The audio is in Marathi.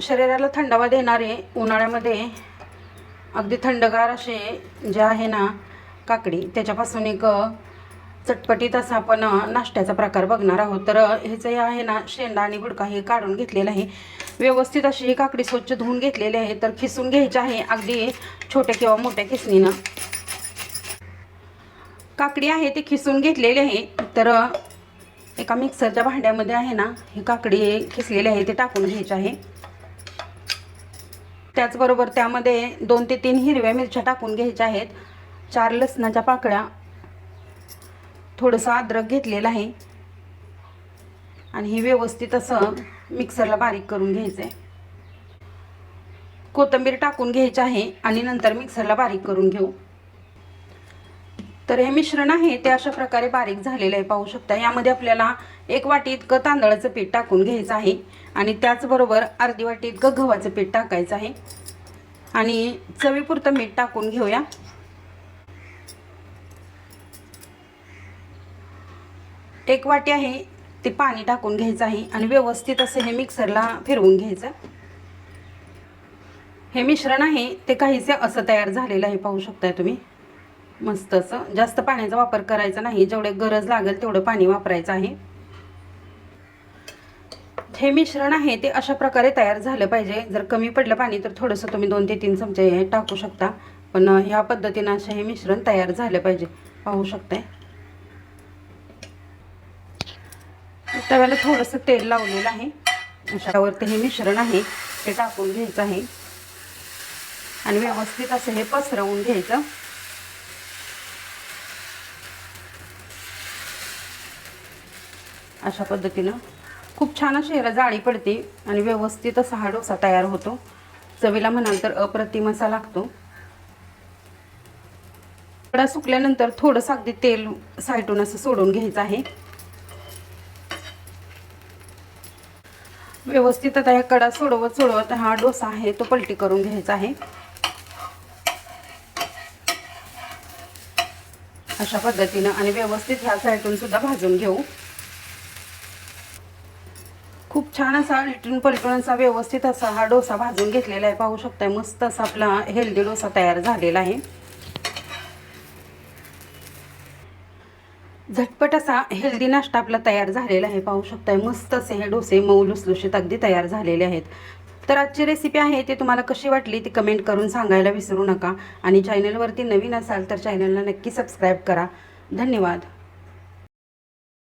शरीराला थंडावा देणारे उन्हाळ्यामध्ये अगदी थंडगार असे जे आहे ना काकडी त्याच्यापासून एक चटपटीत असा आपण नाश्त्याचा प्रकार बघणार आहोत. तर ह्याचं हे आहे ना शेंडा आणि गुडका हे काढून घेतलेलं आहे. व्यवस्थित अशी ही काकडी स्वच्छ धुवून घेतलेली आहे. तर खिसून घ्यायची आहे अगदी छोट्या किंवा मोठ्या खिसणीनं. काकडी आहे ते खिसून घेतलेली आहे. तर एका मिक्सरच्या भांड्यामध्ये आहे ना ही काकडी खिसलेली आहे ते टाकून घ्यायची आहे. त्याचबरोबर त्यामध्ये दोन ते तीन हिरव्या मिरच्या टाकून घ्यायच्या आहेत. चार लसणाच्या पाकळ्या. थोडंसं अद्रक घेतलेलं आहे. आणि हे व्यवस्थित असं मिक्सरला बारीक करून घ्यायचं आहे कोथिंबीर टाकून घ्यायची आहे आणि नंतर मिक्सरला बारीक करून घेऊ. तर हे मिश्रण आहे ते अशा प्रकारे बारीक झालेलं आहे पाहू शकता. यामध्ये आपल्याला एक वाटी इतकं तांदळाचं पीठ टाकून घ्यायचं आहे आणि त्याचबरोबर अर्धी वाटी इतकं गव्हाचं पीठ टाकायचं आहे. आणि चवीपुरतं मीठ टाकून घेऊया. एक वाटी आहे ते पाणी टाकून घ्यायचं आहे आणि व्यवस्थित असं हे मिक्सरला फिरवून घ्यायचं. हे मिश्रण आहे ते काहीसे असं तयार झालेलं आहे पाहू शकताय तुम्ही. मस्त असं जास्त पाण्याचा वापर करायचा नाही. जेवढे गरज लागेल तेवढं पाणी वापरायचं आहे. हे मिश्रण आहे ते अशा प्रकारे तयार झालं पाहिजे. जर कमी पडलं पाणी तर थोडंसं तुम्ही दोन ते तीन चमचे हे टाकू शकता. पण ह्या पद्धतीनं असं हे मिश्रण तयार झालं पाहिजे. पाहू शकताय? तव्याला थोडंसं तेल लावलेलं आहे. अशावरती हे मिश्रण आहे. ते टाकून घ्यायचं आहे. आणि व्यवस्थित असं हे पसरवून घ्यायचं. अशा पद्धतीनं. खूप छान अशी ह्याला जाळी पडते आणि व्यवस्थित असा हा डोसा तयार होतो. चवीला म्हणाल तर अप्रतिम असा लागतो. कडा सुकल्यानंतर थोडंसं अगदी तेल साईटून असं सोडून घ्यायचं आहे. व्यवस्थित आता या कडा सोडवत सोडवत हा डोसा आहे तो पलटी करून घ्यायचा आहे. अशा पद्धतीनं आणि व्यवस्थित ह्या साईडून सुद्धा भाजून घेऊ. खूप छान असा लिटून पलटून असा व्यवस्थित असा हा डोसा भाजून घेतलेला आहे. पाहू शकताय मस्त असा आपला हेल्दी डोसा तयार झालेला आहे. झटपट असा हेल्दी नाश्ता आपला तयार झालेला आहे. पाहू शकताय मस्त असे हे डोसे मऊ लुसलुशीत अगदी तयार झालेले आहेत. तर आजची रेसिपी आहे ती तुम्हाला कशी वाटली ती कमेंट करून सांगायला विसरू नका. आणि चॅनलवरती नवीन असाल तर चॅनलला नक्की सबस्क्राईब करा. धन्यवाद.